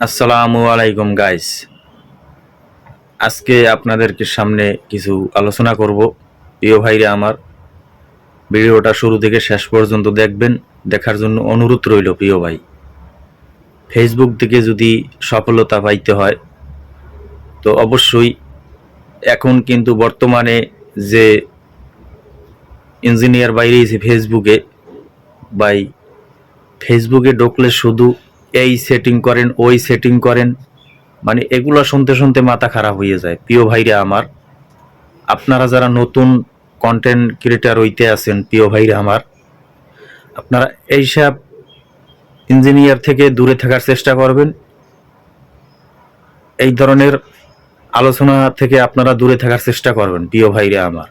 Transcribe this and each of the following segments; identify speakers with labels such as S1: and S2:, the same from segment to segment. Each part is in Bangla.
S1: আসসালামু আলাইকুম গাইস আজকে আপনাদেরকে সামনে কিছু আলোচনা করব। প্রিয় ভাইরা আমার, ভিডিওটা শুরু থেকে শেষ পর্যন্ত দেখবেন, দেখার জন্য অনুরোধ রইল প্রিয় ভাই। ফেসবুক থেকে যদি সফলতা পাইতে হয়, তো অবশ্যই এখন কিন্তু বর্তমানে যে ইঞ্জিনিয়ার বাইরেছে ফেসবুকে বাই ফেসবুকে ঢুকলে শুধু এই সেটিং করেন, ওই সেটিং করেন মানে এগুলো শুনতে শুনতে মাথা খারাপ হয়ে যায়। প্রিয় ভাইরা আমার, আপনারা যারা নতুন কন্টেন্ট ক্রিয়েটার হইতে আছেন, প্রিয় ভাইরা আমার, আপনারা এইসব ইঞ্জিনিয়ার থেকে দূরে থাকার চেষ্টা করবেন। এই ধরনের আলোচনা থেকে আপনারা দূরে থাকার চেষ্টা করবেন, প্রিয় ভাইরা আমার।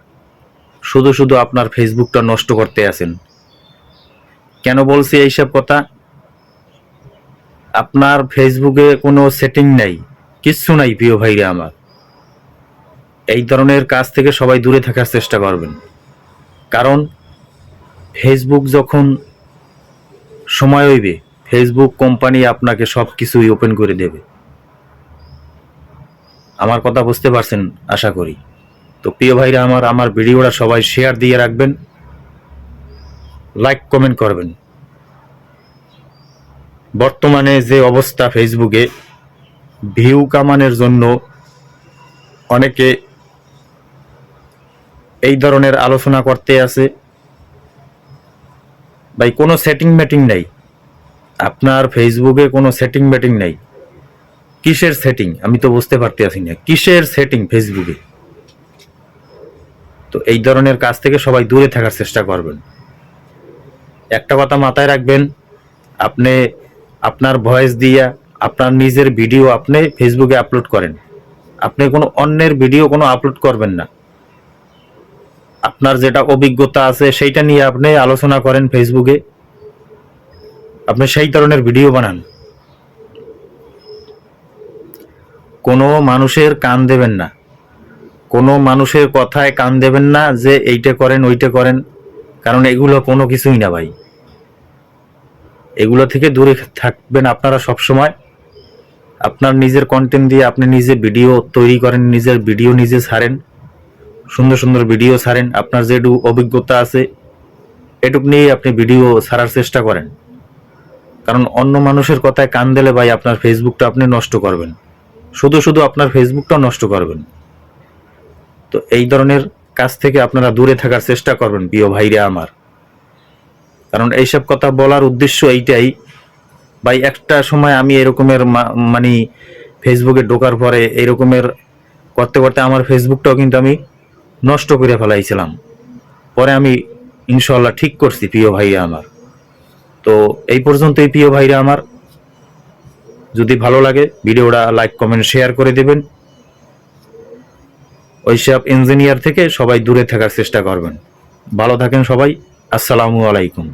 S1: শুধু শুধু আপনার ফেসবুকটা নষ্ট করতে আছেন। কেন বলছি এইসব কথা? আপনার ফেসবুকে কোনো সেটিং নাই, কিচ্ছু নাই প্রিয় ভাইরা আমার। এই ধরনের কাজ থেকে সবাই দূরে থাকার চেষ্টা করবেন। কারণ ফেসবুক যখন সময় হইবে ফেসবুক কোম্পানি আপনাকে সব কিছুই ওপেন করে দেবে। আমার কথা বুঝতে পারছেন, আশা করি। তো প্রিয় ভাইরা আমার আমার ভিডিওটা সবাই শেয়ার দিয়ে রাখবেন। লাইক কমেন্ট করবেন। বর্তমানে যে অবস্থা ফেসবুকে, ভিউ কামানোর জন্য অনেকে এই ধরনের আলোচনা করতে আছে। ভাই, কোনো সেটিং ম্যাটিং নাই। আপনার ফেসবুকে কোনো সেটিং ম্যাটিং নাই। কিসের সেটিং আমি তো বুঝতে পারতে আছি না। কিসের সেটিং ফেসবুকে? তো এই ধরনের কাজ থেকে সবাই দূরে থাকার চেষ্টা করবেন। একটা কথা মাথায় রাখবেন, আপনি আপনার ভয়েস দিয়া আপনার নিজের ভিডিও আপনি ফেসবুকে আপলোড করেন। আপনি কোনো অন্যের ভিডিও কোনো আপলোড করবেন না। আপনার যেটা অভিজ্ঞতা আছে সেইটা নিয়ে আপনি আলোচনা করেন ফেসবুকে আপনি সেই ধরনের ভিডিও বানান। কোনো মানুষের কান দেবেন না। কোনো মানুষের কথায় কান দেবেন না যে এইটা করেন, ওইটা করেন। কারণ এগুলো কোনো কিছুই না ভাই। এগুলো থেকে দূরে থাকবেন আপনারা সব সময় আপনার নিজের কন্টেন্ট দিয়ে আপনি নিজে ভিডিও তৈরি করেন, নিজের ভিডিও নিজে ছাড়েন, সুন্দর সুন্দর ভিডিও ছাড়েন। আপনার যেটু অভিজ্ঞতা আছে, এটুক নিয়ে আপনি ভিডিও ছাড়ার চেষ্টা করেন। কারণ অন্য মানুষের কথায় কান দিলে ভাই আপনার ফেসবুকটা আপনি নষ্ট করবেন। শুধু শুধু আপনার ফেসবুকটা নষ্ট করবেন। তো এই ধরনের কাজ থেকে আপনারা দূরে থাকার চেষ্টা করবেন, প্রিয় ভাইরা আমার। কারণ এইসব কথা বলার উদ্দেশ্য এইটাই। ভাই, একটা সময় আমি এরকমের মানে ফেসবুকে ঢোকার পরে এরকমের করতে করতে আমার ফেসবুকটাও কিন্তু আমি নষ্ট করে ফেলাইছিলাম। পরে আমি ইনশাল্লাহ ঠিক করছি প্রিয় ভাইরা আমার। তো এই পর্যন্তই প্রিয় ভাইরা আমার। যদি ভালো লাগে ভিডিওটা লাইক, কমেন্ট, শেয়ার করে দেবেন। ওইসব ইঞ্জিনিয়ার থেকে সবাই দূরে থাকার চেষ্টা করবেন। ভালো থাকেন সবাই। আসসালামু আলাইকুম।